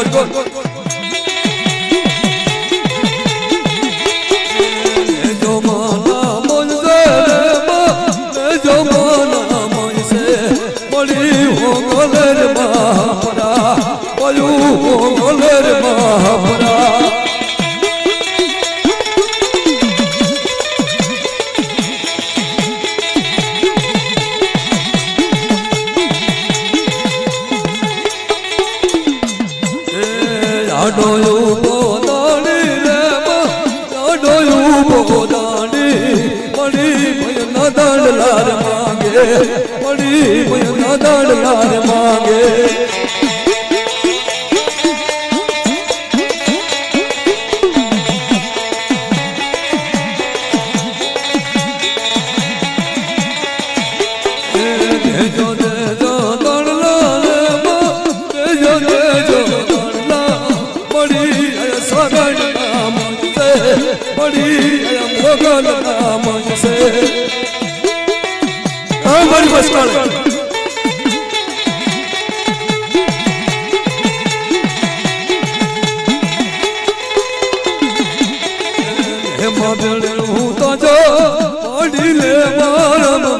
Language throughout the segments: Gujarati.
મોજ ગોલ Olur mu? માંગે. પડી દાદા માંગે. પગડે હું તો જો ઓડી લે મારા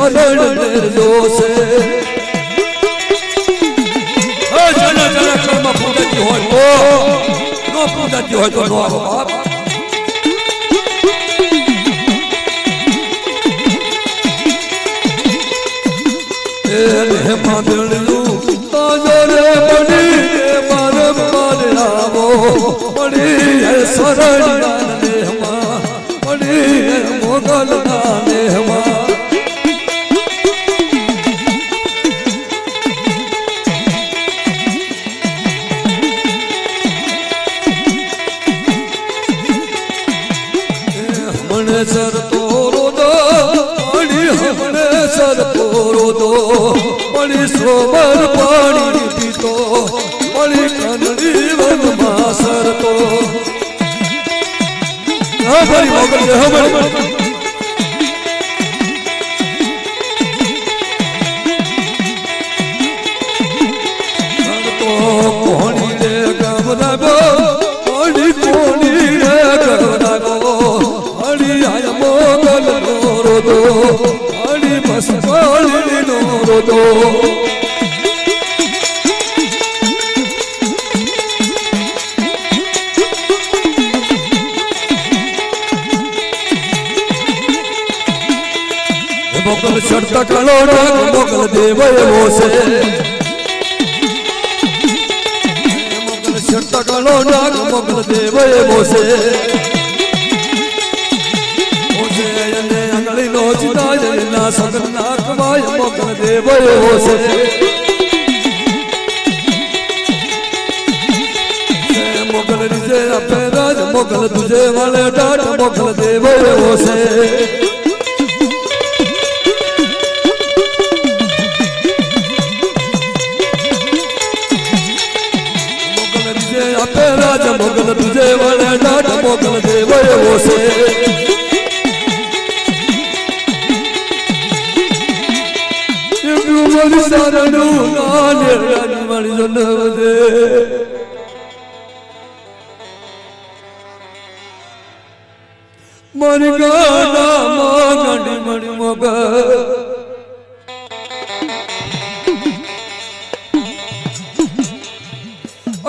Çolul dostu સરતો રોદો પાણી હમણે સરતો રોદો પાણી સોબર પાણી પીતો પાણી કંડળી વનમાં સરતો હા ભાઈ મોકલજે હા ભાઈ ಗಗನ ನೋಡೋದು ಅಡಿ ಬಸವಳಿ ನೋಡೋದು મોકલ ચડતા કળોડા મોકલ દેવ એવો છે. મોકલ ચડતા કળોડા મોકલ દેવ એવો છે. મોગલ દેવ એવો છે. મોગલ રીજે આપે રાજ, મોગલ તુજે વાલે ટાટ, મોગલ દેવ એવો છે. મોગલ તુજે વાલે ડાટ મોગલ દેવ એવો છે.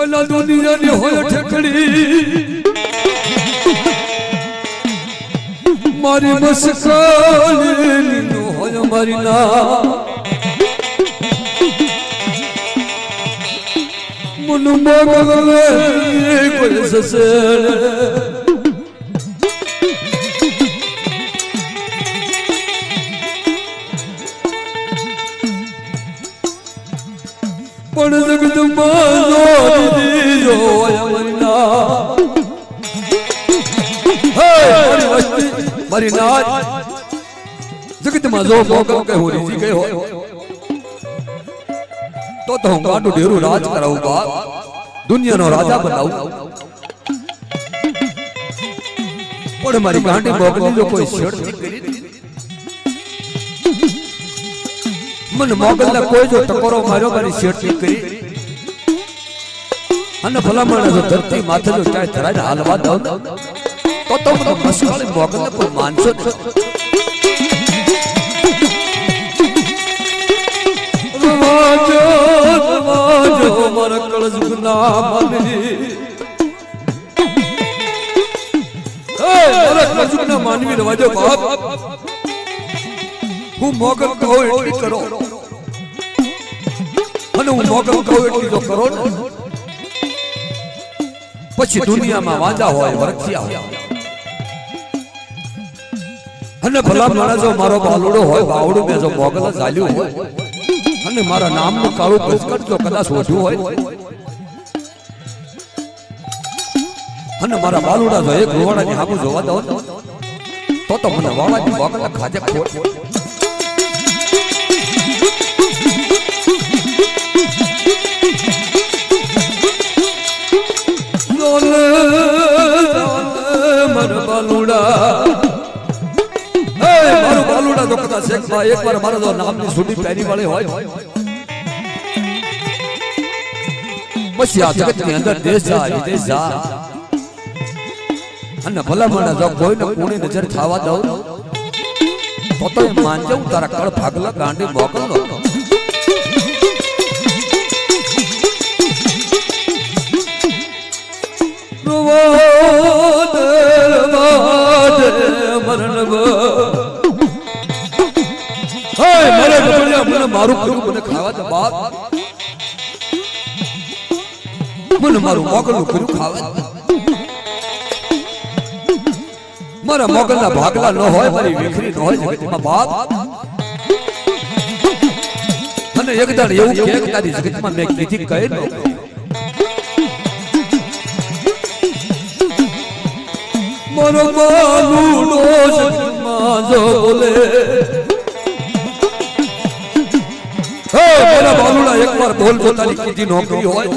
અલા દુનિયાની હોય ઠેકડી મારી મસ્કાલી નો હોય મારી ના. મન મોગલે કોઈ સસેડ પણ જગતમાં જો દીદી જોય મરના. હે, મારી વસ્તી મારી નાચ જગતમાં જો મોગલ કે હું રીજી ગઈ હોય તો તો હું ગાંડું ઢેરું રાજ કરાવું બાપ. દુનિયાનો રાજા બનાવું. પણ મારી ગાંડી મોકલી જો કોઈ છેડતી મને મોગલ ને કોઈ જો ટકોરો માર્યો મારી છેડતી કરી અને ભલામણ જો ધરતી માથે જો ક્યાંય ધરાઈને હાલવા દઉં તો તો મને મસ્કાળી મોગલ ને કોઈ માનશો નહીં. રવાજો મારા કળજુગ ના માનવી કળજુગ ના માનવી રવાજો બાપ હું મોગલ કહું એટલી કરો અને હું મોગલ કહું એટલી તો કરો પછી દુનિયામાં વાંધા હોય વરખિયા હોય અને ભલા માણસો મારો બાલુડો હોય બાવડું મેં જો મોગલ જ હોય અને મારા નામનું કાળું ગજગટ જો કદાચ વધ્યું હોય. અને મારા બાલુડા જો એક રોવાડાની હામું જોવા દો, તો તો મને વાળાની મોગલ ખાજે ખોટ. એ મારું બાલુડા તો કદાચ એક વાર એક વાર મારા નામની સુડી પહેરી વાળી હોય. પછી આ જગતની અંદર દેશ જા વિદેશ જા. અને ભલામણ જો કોઈને કોની નજર થવા દઉં તો તો માનજે તારા કળ ભાગલા ગાંડી મોકલનો. મારું મને ખાવા દે બાપ. મને મારું મોગલનું કર્યું ખાવા મારા મોગલના ભાગલા ન હોય, મારી વેખરી ન હોય જગતમાં બાપ. અને એક દાડ એવું કે તારી જગતમાં મેં કીધી કહે ન મારો બાલુડો જગતમાં જો બોલે મારા એકવાર બોલ પોતાની કીધી નોકરી હોય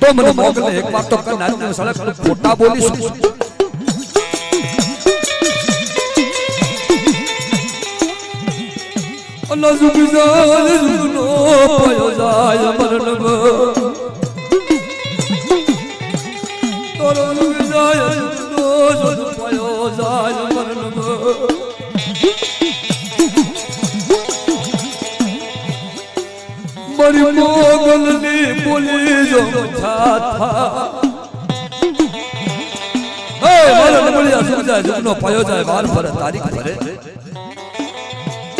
તો મને મોકલે એકવાર તો કનારી સળક ખોટા બોલીશું અલ્લાહ સુખી જાય પયો જાય મરણબ તોરો સુખનો સુખ પાયો જાય મરણબ મારી મોગલની બોલી જો છાથા એ જાય? વાર ફરે તારીખ ફરે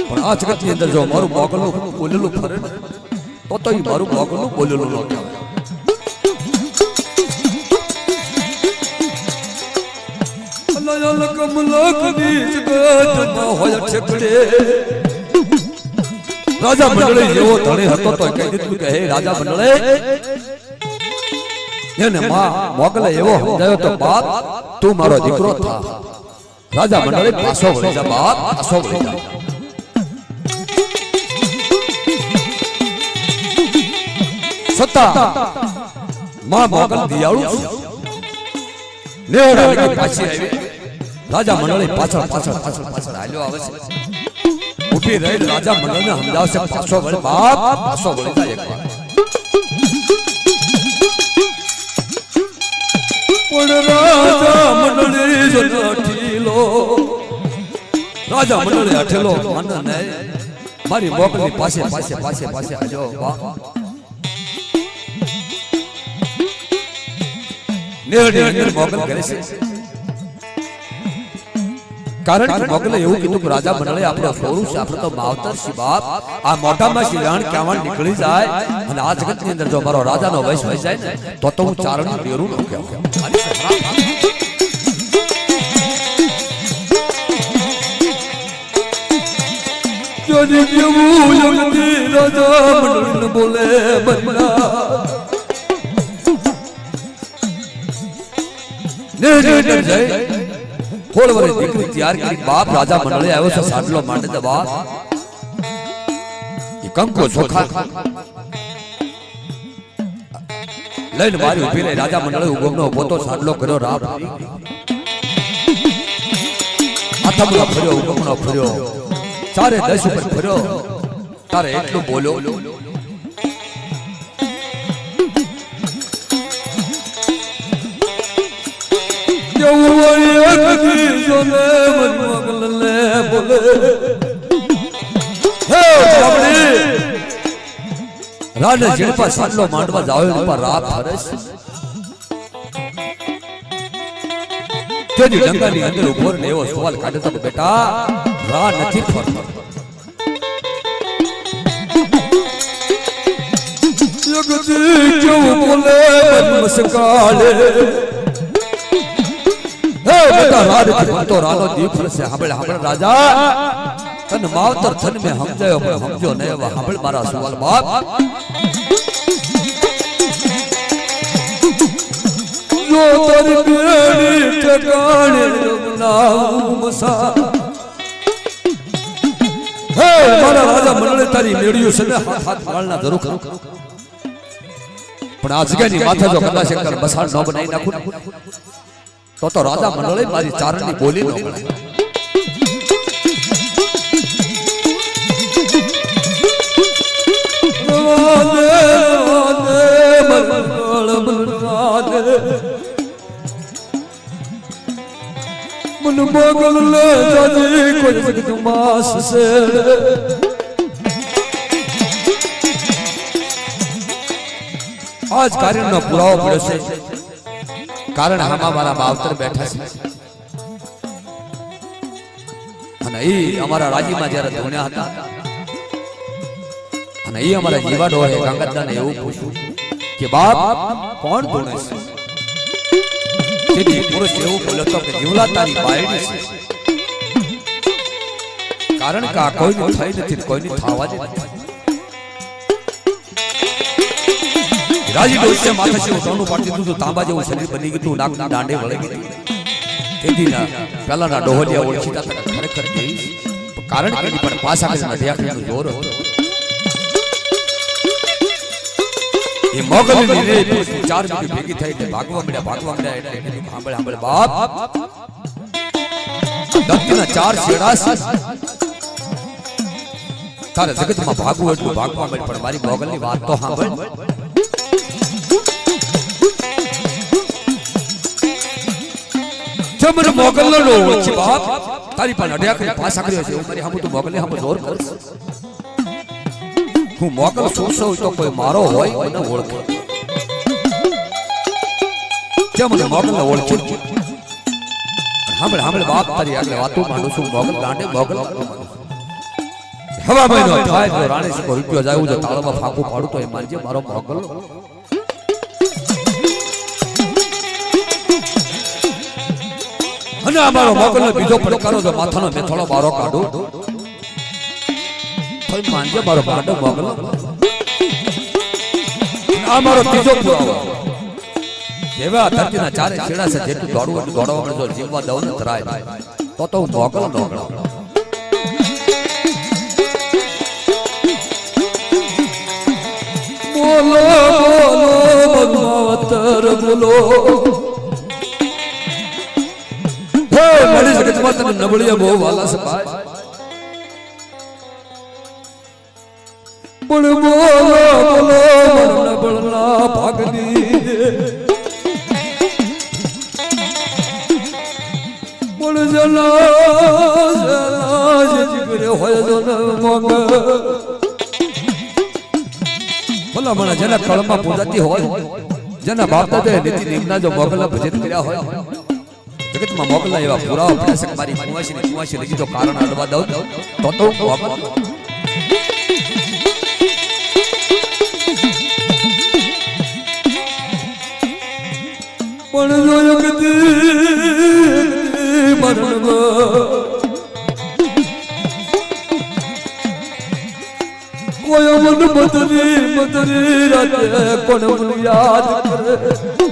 પણ આ જગતની જો મારું મોગલનું બોલેલું ફરે તો મારું મોગલનું બોલેલું ન કહેવાય. લકમ લખ બીજ ગત ન હોય રાજા મંડળે જેવો ધણી હતો તો કહી દીધું કે હે રાજા મંડળે એને માં મોગલે એવો સમજાયો તો બાપ તું મારો દીકરો થા. રાજા મંડળે પાછો વળી જા બાપ પાછો વળી જા સત્તા. માં મોગલ દિયાળુ લગી પાછી આવી. રાજા મંડળે પાછળ પાછળ પાછળ પાછળ હાલ્યો આવે છે. ઊભી રહી રાજા મંડળને સમજાવશે પાછો વળી બાપ, પાછો વળી જા એકવાર પણ રાજા મંડળે જો નઠીલો રાજા મંડળે અઠેલો મન ને. મારી મોકલી પાસે પાસે પાસે પાસે આજો નેહડી અંદર મોગલ કરે છે. કારણ કે મોગલે એવું કીધું કે રાજા મંડળે આપણો સોરું છે આપણે તો માવતર છે બાપ. આ મોઢામાં શિરાણ કહેવાણ નીકળી જાય અને આ જગતની અંદર જો મારો રાજાનો વૈશ વહી જાય ને તો તો હું ચારણી ડેરું ન કહેવાય જોની કેવું જગતી રાજા મંડળ બોલે બન્ના ને ને જય. હોળ વરે દીકરી તૈયાર કરી બાપ રાજા મંડળે આવ્યો છે સાડલો માંડે દે બાપ એ કંકો ચોખા લઈને મારી ઊભી રહી રાજા મંડળે ઉગમનો ઊભો તો સાડલો કર્યો રાપ આથમનો ફર્યો ઉગમનો ફર્યો ચારે દસ ઉપર ફર્યો તારે એટલું બોલ્યો કેવું વળી અગદી જોને મન મગલને બોલે રાને જીણપા સાડલો માંડવા જાવ એના પર રાત ફરસ તેની ડંગાની અંદર ઊભો ને એવો સવાલ કાઢે તો કે બેટા રા નથી ફરતો જગતી કેવું બોલે મન મસકાલે હે બેટા રાજ. ભક્તો રાનો દીપ ફરશે હાંભળ હાંભળ રાજા. તન માવતર થન મે સમજાયો પણ સમજો ને એવા. હાંભળ મારા સવાલ બાપ. જો તર બેડી ટકાણે નામ મસા હે મારા રાજા મંડળે તારી મેળ્યું છે ને? હાથ હાથ વાળના ધરો કરો. પણ આ જગ્યાની માથે જો કદાચ એક બસાડ ન બનાવી નાખું તો તો રાજા મંડળે મારી ચારણની બોલી નો મળે મન મોગલ લે જાજી કોઈ જગત માસ સે આજ કાર્યનો પુરાવો પડ્યો છે. કારણ આમાં મારા માવતર બેઠા છે. અને એ અમારા રાજીમાં જ્યારે ધોણ્યા હતા, અને એ અમારા જીવાડો એ ગંગાદાને એવું પૂછ્યું કે, બાપ, કોણ ધોણે છે? તેથી પુરુષ એવું બોલ્યો હતો કે, જીવલા તારી બાયડી છે. કારણ કે આ કોઈનું થઈ નથી કોઈનું થવા જ નથી. રાજી ડોસે માથે છે સોનું પાડી દીધું તાંબા જેવું શરીર બની ગયું નાકના દાંડે વળી ગયું તેથી ના પહેલાના ડોહલિયા ઓળખીતા કે ખરેખર કેવી કારણ કે પણ પાછા કરીને અઢિયાખરીનું જોર. એ મોગલની રે ચાર મિનિટ ભેગી થઈ એટલે ભાગવા મળ્યા ભાગવા મળ્યા એટલે સાંભળ સાંભળ બાપ દત્તના ચાર શેડા. તારે જગતમાં ભાગવું એટલું ભાગવા મળે, પણ મારી મોગલની વાત તો સાંભળ જમન મોગલ નો ઓળખી બાપ તારી પણ અડ્યા કરી પાસ આકર્યો છે. મારી હમ તું મોગલ હમ જોર કર. હું મોગલ સોસો તો કોઈ મારો હોય મને ઓળખે. જમન મોગલ ને ઓળખે. સાંભળ સાંભળ બાપ તારી આગળ વાતો માંડું છું. મોગલ ગાંડે મોગલ હવા મહિનો થાય તો રાણી રૂપિયો જાય જો તાળમાં ફાંકું પાડું તો એ માનજે મારો મોગલ અને અમારો મોગલનો બીજો પડકારો જો માથાનો મેથોડો બારો કાઢો. થોડી માંજે મારો પાડો મોગલ આ મારો ત્રીજો પુરાવો. જેવા ધરતીના ચારે છેડા છે, જેટલું દોડવું એટલું દોડવા મળે, જો જીવવા દઉં ને તરાય તો તો હું મોગલ નો બોલો બોલો ભગવતર બોલો. મારી જગતમાં તને નબળિયા બહુ વાલા છે ભાઈ. બોલ, બોલો નબળના ભાગની. બોલ, જલા જલા જીગરે હોય જન મોગ ભલા મને જેના કળમાં પૂજાતી હોય, જેના બાપ દાદા નીતિ નિમના જો મોગલા ભજન કર્યા હોય જગતમાં મોકલા એવા પુરાવા છે મારી કુંવાસી ને કુંવાસી લગી જો કારણ અડવા દઉં? તો તો પણ જો જગતી કોઈ મન બદરી બદરી રાતે કોણ યાદ કરે?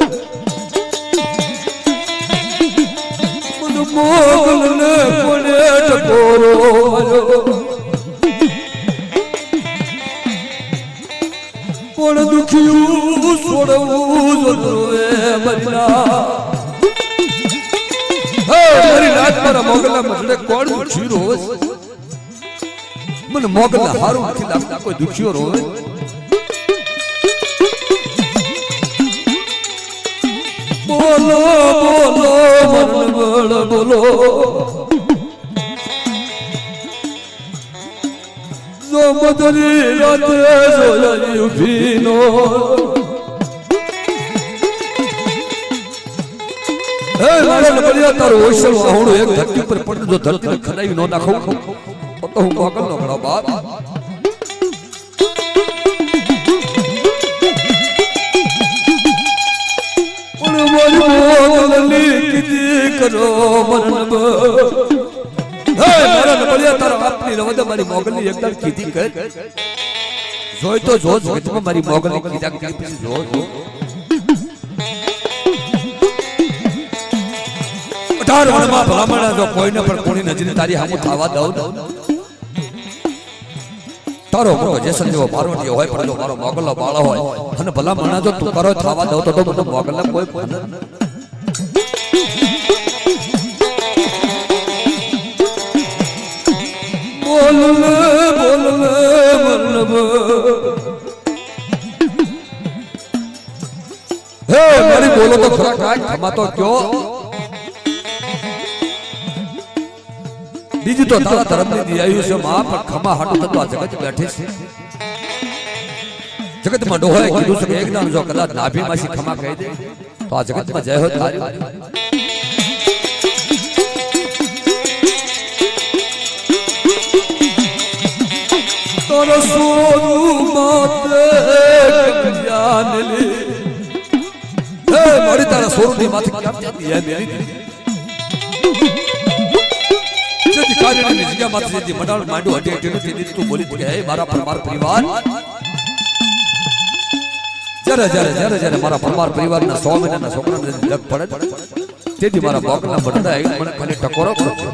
મોગલ ને કોને ટકોરો? પણ દુખ્યું છોડવું જોવે મરના મારી રાત મારા મોગલના મજડે કોણ દુખ્યું રોજ મને મોગલા હારું નથી લાગતા કોઈ દુખ્યો રોવે? બોલો બોલો મન બોલો. જો મદરી રાતે જોયા ઉભીનો હે મારા નબળિયા તારો ઓશલ એક ધરતી ઉપર પડે જો ધરતીને ખડાવી નો નાખો. તો હું મોકલ નો બાપ. કીધી કરો મરણ બ હે મરણ નબળિયા તારા બાપની રવદ મારી મોગલની એકદમ કીધી કર. જોઈ તો જો જોતમાં મારી મોગલની કીધા કે પછી જો જો. અઢાર વર્ષમાં ભલામણ જો કોઈને પણ કોની નજરે તારી સામે થવા દઉં. તારો મોટો જેસન જેવો મારો જે હોય, પણ જો મારો મોગલો બાળો હોય, અને ભલામણ જો તું કરો, થવા દઉં તો મને મોગલને કોઈ ફોન બોલ લે બોલ લે મરનબ હે મારી બોલો તો ખરા કાંઈ ખમા તો કયો બીજું તો તારા ધર્મની દિયાયું છે માં પણ ખમા હાટું થતું આ જગત બેઠી છે જગતમાં ડોહાએ કીધું છે કે એક દાણ જો કદાચ નાભીમાંથી ખમા કહી દે તો આ જગતમાં જય હો તારી તારો સોનું માતે જ્ઞાન લે. હે, મારી તારા સોરની માથે કેમ ત્યાંથી યાદ મેલી જેથી કાર્યની જગ્યા માથે જેથી મડાળ માંડું હટી હટી દીધી, તું બોલી કે હે, મારા પરમાર પરિવાર. જ્યારે જ્યારે જ્યારે જ્યારે મારા પરમાર પરિવારના સો મહિનાના છોકરાને જગ પડે તેથી મારા બોકના બનતા મને ખાલી ટકોરો કરો છો.